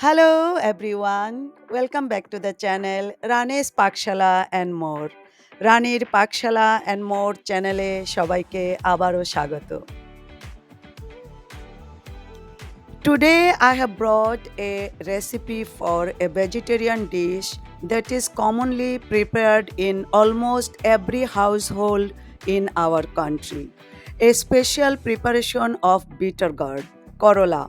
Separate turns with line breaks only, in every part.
Hello everyone, welcome back to the channel Rane's Pakshala and more. রানীর পাকশালা and more চ্যানেলে সবাইকে আবারও স্বাগত Today I have brought a recipe for a vegetarian dish that is commonly prepared in almost every household in our country. A special preparation of bitter gourd, Corolla.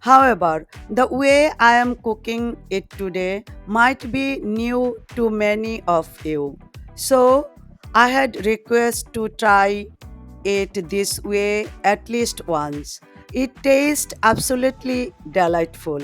However, the way I am cooking it today might be new to many of you. So, I had request to try it this way at least once. It tastes absolutely delightful.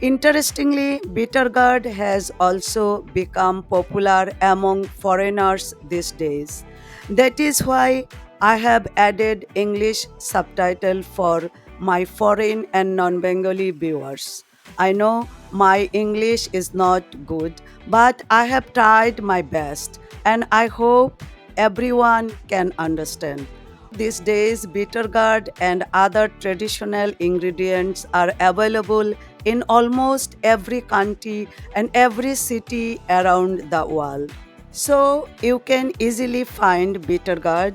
Interestingly, bitter gourd has also become popular among foreigners these days. That is why I have added English subtitle for my foreign and non-Bengali viewers. I know my English is not good, but I have tried my best and I hope everyone can understand. These days, bitter gourd and other traditional ingredients are available in almost every country and every city around the world. So you can easily find bitter gourd.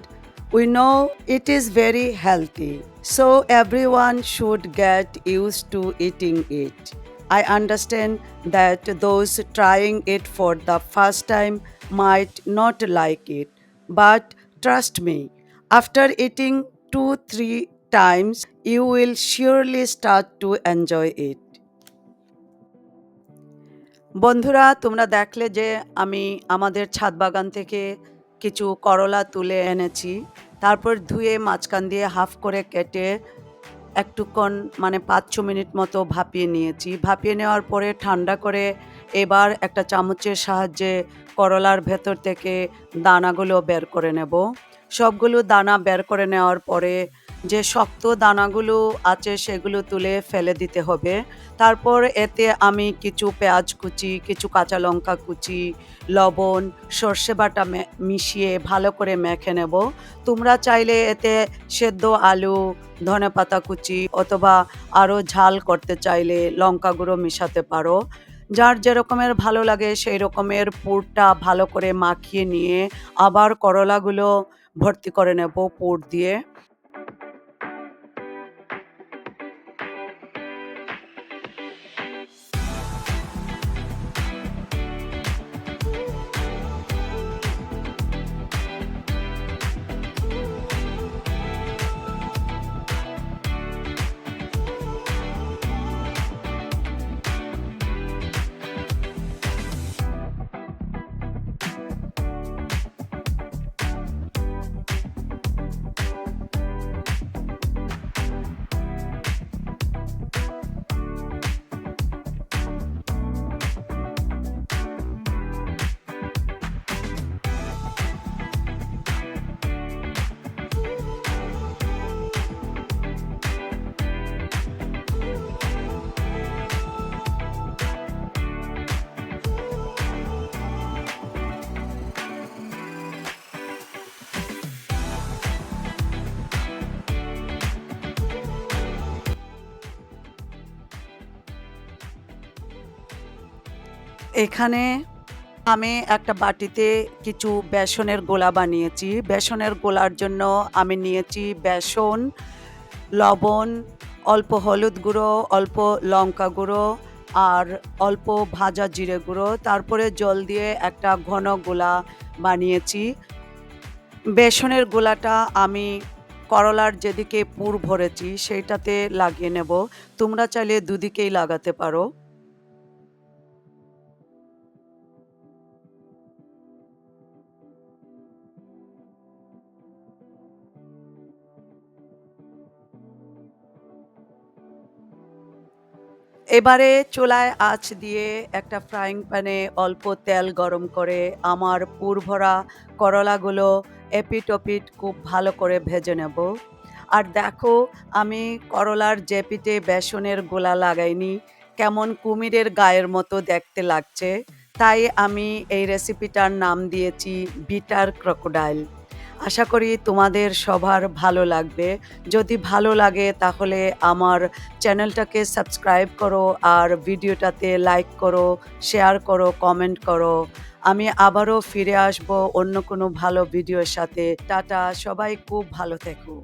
We know it is very healthy, so everyone should get used to eating it. I understand that those trying it for the first time might not like it, but trust me, after eating two, three times, you will surely start to enjoy it. বন্ধুরা তোমরা দেখলে যে আমি আমাদের ছাদ বাগান থেকে কিছু করলা তুলে এনেছি। তারপর ধুয়ে মাঝখান দিয়ে হাফ করে কেটে একটুক্ষণ মানে পাঁচ ছ মিনিট মতো ভাপিয়ে নিয়েছি। ভাপিয়ে নেওয়ার পরে ঠান্ডা করে এবার একটা চামচের সাহায্যে করলার ভেতর থেকে দানাগুলো বের করে নেব। সবগুলো দানা বের করে নেওয়ার পরে যে শক্ত দানাগুলো আছে সেগুলো তুলে ফেলে দিতে হবে। তারপর এতে আমি কিছু পেঁয়াজ কুচি, কিছু কাঁচা লঙ্কা কুচি, লবণ, সর্ষে বাটা মিশিয়ে ভালো করে মেখে নেব। তোমরা চাইলে এতে সেদ্ধ আলু, ধনে পাতা কুচি অথবা আরও ঝাল করতে চাইলে লঙ্কা গুঁড়ো মিশাতে পারো। যার যেরকমের ভালো লাগে সেই রকমের পুরটা ভালো করে মাখিয়ে নিয়ে আবার করলাগুলো ভর্তি করে নেব পুর দিয়ে। এখানে আমি একটা বাটিতে কিছু বেসনের গোলা বানিয়েছি। বেসনের গোলার জন্য আমি নিয়েছি বেসন, লবণ, অল্প হলুদ গুঁড়ো, অল্প লঙ্কা গুঁড়ো আর অল্প ভাজা জিরে গুঁড়ো। তারপরে জল দিয়ে একটা ঘন গোলা বানিয়েছি। বেসনের গোলাটা আমি করলার যেদিকে পুর ভরেছি, সেইটাতে লাগিয়ে নেব। তোমরা চাইলে দুদিকেই লাগাতে পারো। এবারে চুলায় আঁচ দিয়ে একটা ফ্রাইং প্যানে অল্প তেল গরম করে আমার পুর ভরা করলাগুলো এপিট ওপিট খুব ভালো করে ভেজে নেব। আর দেখো, আমি করলার জেপিটে বেসনের গোলা লাগাইনি, কেমন কুমিরের গায়ের মতো দেখতে লাগছে। তাই আমি এই রেসিপিটার নাম দিয়েছি বিটার ক্রোকোডাইল। আশা করি তোমাদের সবার ভালো লাগবে। যদি ভালো লাগে তাহলে আমার চ্যানেলটাকে সাবস্ক্রাইব করো আর ভিডিওটাতে লাইক করো, শেয়ার করো, কমেন্ট করো। আমি আবারও ফিরে আসব অন্য কোনো ভালো ভিডিওর সাথে। টাটা, সবাই খুব ভালো থেকো।